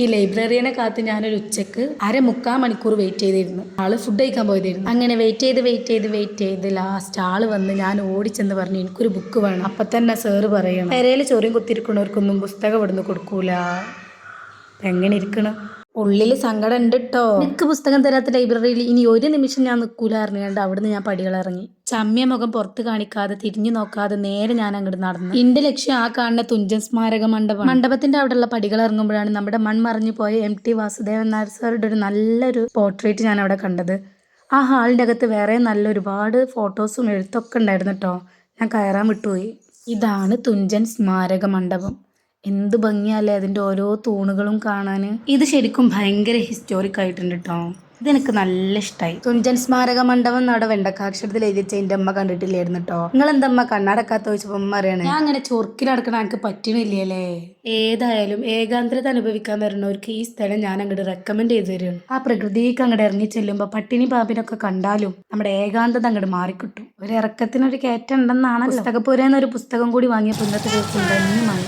ഈ ലൈബ്രറിയനെ കാത്ത് ഞാനൊരു ഉച്ചയ്ക്ക് അര മുക്കാൽ മണിക്കൂർ വെയിറ്റ് ചെയ്തിരുന്നു. ആൾ ഫുഡ് കഴിക്കാൻ പോയതായിരുന്നു. അങ്ങനെ വെയിറ്റ് ചെയ്ത് വെയിറ്റ് ചെയ്ത് വെയിറ്റ് ചെയ്ത് ലാസ്റ്റ് ആൾ വന്ന് ഞാൻ ഓടിച്ചെന്ന് പറഞ്ഞു എനിക്കൊരു ബുക്ക് വേണം. അപ്പൊ തന്നെ സാറ് പറയണം. പെരയിൽ ചോറിയും കുത്തിരിക്കണവർക്കൊന്നും പുസ്തകം ഇവിടുന്ന് കൊടുക്കൂല. എങ്ങനെ ഇരിക്കണം? ഉള്ളിൽ സങ്കടം ഉണ്ട് കേട്ടോ എനിക്ക് പുസ്തകം തരാത്ത ലൈബ്രറിയിൽ ഇനി ഒരു നിമിഷം ഞാൻ നിൽക്കൂല അറിഞ്ഞുകൊണ്ട് അവിടുന്ന് ഞാൻ പടികൾ ഇറങ്ങി ചമ്മ്യ മുഖം പുറത്ത് കാണിക്കാതെ തിരിഞ്ഞു നോക്കാതെ നേരെ ഞാൻ അങ്ങോട്ട് നടന്നു. എന്റെ ലക്ഷ്യം ആ കാണുന്ന തുഞ്ചൻ സ്മാരക മണ്ഡപം മണ്ഡപത്തിന്റെ അവിടെയുള്ള പടികൾ ഇറങ്ങുമ്പോഴാണ് നമ്മുടെ മൺമറിഞ്ഞു പോയ എം ടി വാസുദേവൻ നായർ സാറുടെ ഒരു നല്ലൊരു പോർട്രേറ്റ് ഞാൻ അവിടെ കണ്ടത്. ആ ഹാളിന്റെ അകത്ത് വേറെ നല്ല ഒരുപാട് ഫോട്ടോസും എഴുത്തൊക്കെ ഉണ്ടായിരുന്നു കേട്ടോ ഞാൻ കയറാൻ വിട്ടുപോയി. ഇതാണ് തുഞ്ചൻ സ്മാരക മണ്ഡപം. എന്ത് ഭംഗിയല്ലേ അതിന്റെ ഓരോ തൂണുകളും കാണാൻ. ഇത് ശരിക്കും ഭയങ്കര ഹിസ്റ്റോറിക് ആയിട്ടുണ്ട് കേട്ടോ ഇതെനിക്ക് നല്ല ഇഷ്ടമായി തുഞ്ചൻ സ്മാരക മണ്ഡപം നട വെണ്ടക്കാക്ഷരത്തിൽ എഴുതിച്ച എന്റെ അമ്മ കണ്ടിട്ടില്ലായിരുന്നു കേട്ടോ നിങ്ങൾ എന്താ അമ്മ കണ്ണടക്കാത്ത ചോദിച്ചപ്പോ അമ്മ അറിയണേ ഞാൻ അങ്ങനെ ചൊറുക്കിലടക്കണ എനിക്ക് പറ്റണില്ലല്ലേ ഏതായാലും ഏകാന്തരത അനുഭവിക്കാൻ വരുന്നവർക്ക് ഈ സ്ഥലം ഞാൻ അങ്ങോട്ട് റെക്കമെൻഡ് ചെയ്തു തരും ആ പ്രകൃതിക്ക് അങ്ങോട്ട് ഇറങ്ങി ചെല്ലുമ്പോൾ പട്ടിണി പാമ്പിനൊക്കെ കണ്ടാലും നമ്മുടെ ഏകാന്തത അങ്ങോട്ട് മാറിക്കിട്ടും. ഒരു ഇറക്കത്തിനൊരു കയറ്റം ഉണ്ടെന്നാണ് പുസ്തകപ്പുരന്ന് എന്നൊരു പുസ്തകം കൂടി വാങ്ങിയപ്പോൾ ഇന്നത്തെ ദിവസം ധന്യമായി.